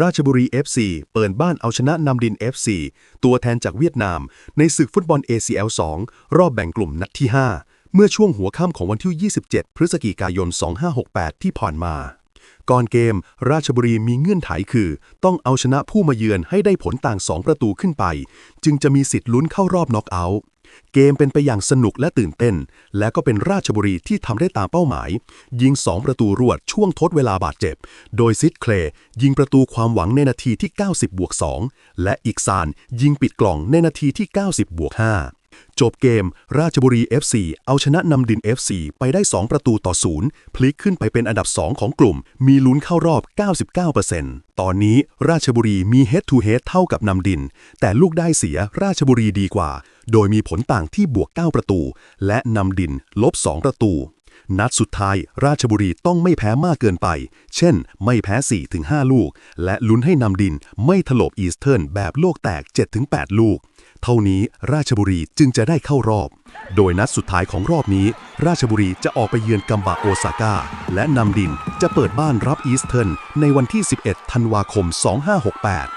ราชบุรี FC เปิดบ้านเอาชนะนำดิน FC ตัวแทนจากเวียดนาม ในศึกฟุตบอล ACL 2 รอบแบ่งกลุ่มนัดที่ 5 เมื่อช่วงหัวค่ำของวันที่ 27 พฤศจิกายน 2568 ที่ผ่านมา ก่อนเกม ราชบุรีมีเงื่อนไขคือ ต้องเอาชนะผู้มาเยือนให้ได้ผลต่าง 2 ประตูขึ้นไป จึงจะมีสิทธิ์ลุ้นเข้ารอบน็อกเอาท์ เกมเป็นไปอย่างสนุกและตื่นเต้น และก็เป็นราชบุรีที่ทำได้ตามเป้าหมาย ยิง 2 ประตูรวดช่วงทดเวลาบาดเจ็บ โดยซิดเคลย์ยิงประตูความหวังในนาทีที่ 90บวก2และอีกซานยิงปิดกล่องในนาทีที่ 90บวก5 จบเกม ราชบุรี FC เอาชนะนำดิน FC ไปได้ 2 ประตูต่อศูนย์พลิกขึ้นไปเป็นอันดับ 2 ของกลุ่ม มีลุ้นเข้ารอบ 99%ตอนนี้ราชบุรีมี head to head เท่ากับนำดิน แต่ลูกได้เสียราชบุรีดีกว่า โดยมีผลต่างที่บวก 9 ประตู และนำดินลบ 2 ประตู นัดสุดท้ายราชบุรีต้องไม่แพ้มากเกินไป เช่น ไม่แพ้ 4-5 ลูก และลุ้นให้นำดินไม่ถลบอีสเทิร์นแบบโลกแตก 7-8 ลูก เท่านี้ราชบุรีจึงจะได้เข้ารอบ โดยนัดสุดท้ายของรอบนี้ ราชบุรีจะออกไปเยือนกัมบะโอซาก้า และนำดินจะเปิดบ้านรับอีสเทิร์นในวันที่ 11 ธันวาคม 2568